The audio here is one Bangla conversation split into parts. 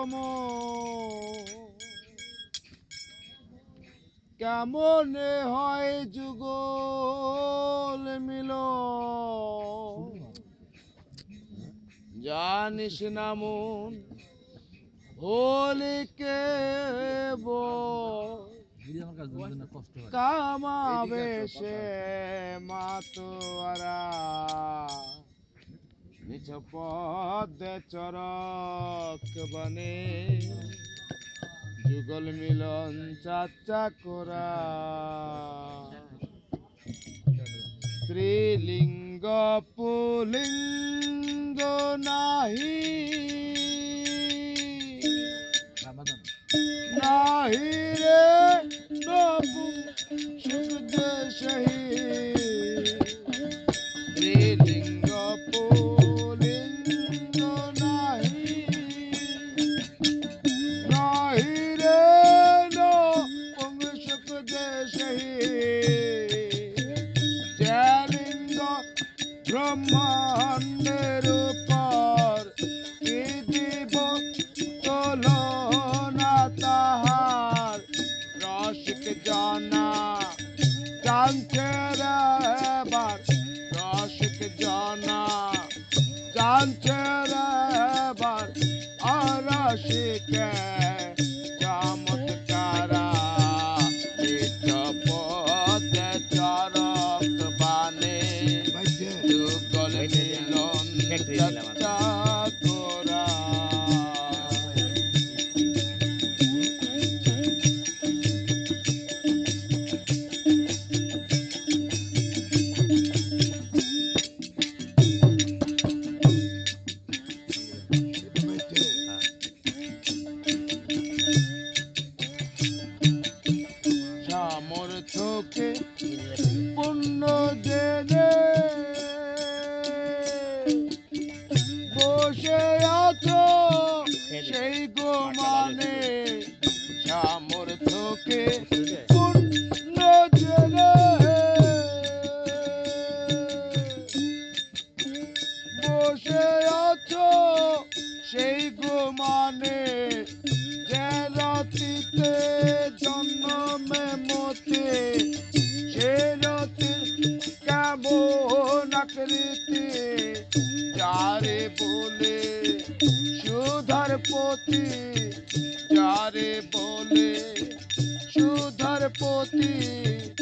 কম কেমন হয় যুগল মিল? জানিস না মন হলে কে কামাবে সে মাতোয়ারা। নিজ পদে চরক বনে। যুগল মিলন চাচা কোরা। স্ত্রীলিঙ্গ পুলিঙ্গ নাহি। নাহি। ব্রহ্মাণ্ডের উপর কি দিব তুলনা তাহার? রসিক জানা জানছে রে এবার, রসিক জানা জানছে রে এবার আর রসিকে চমৎকারা চরক বানে যুগল মিলন সামর্থ্যকে পূর্ণ জেনে বসে আছো সেই গোমানে যে রাতিতে জন্মে মতে বলে সুধার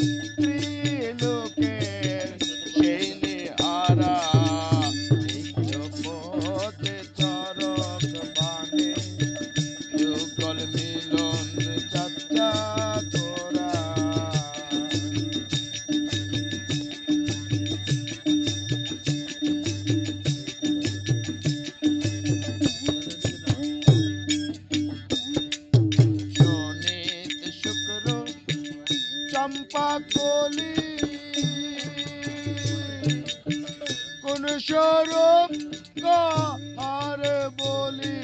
চম্পা কলি। কোন স্বরূপ আর বলি?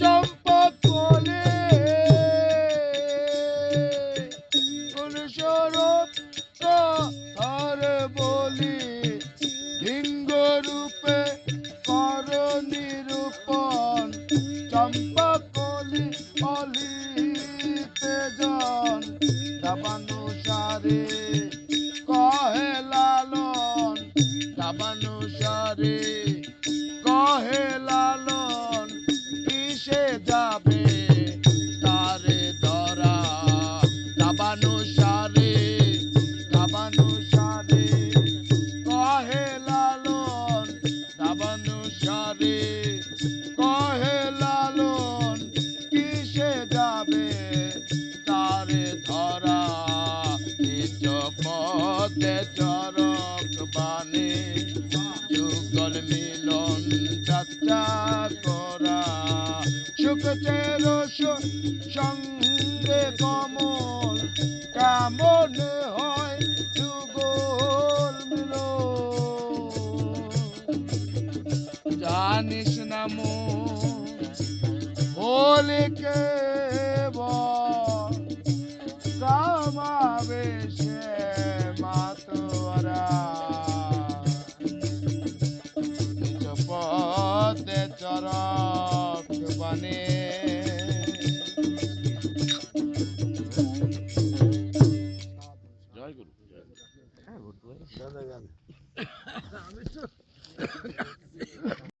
চম্পা কলি। কোন স্বরূপ দাবানুসারে কহে লালন কিসে যাবে? তারে ধরা দাবানুসারে দাবানুসারে কহে লালন দাবানুসারে কহে লালন কিসে যাবে? তারে ধরা নিজ পদে চরক বানে সঙ্গে কমল কেমন হয় যুগল মিলন। জানিস না মন হলে কে কামাবে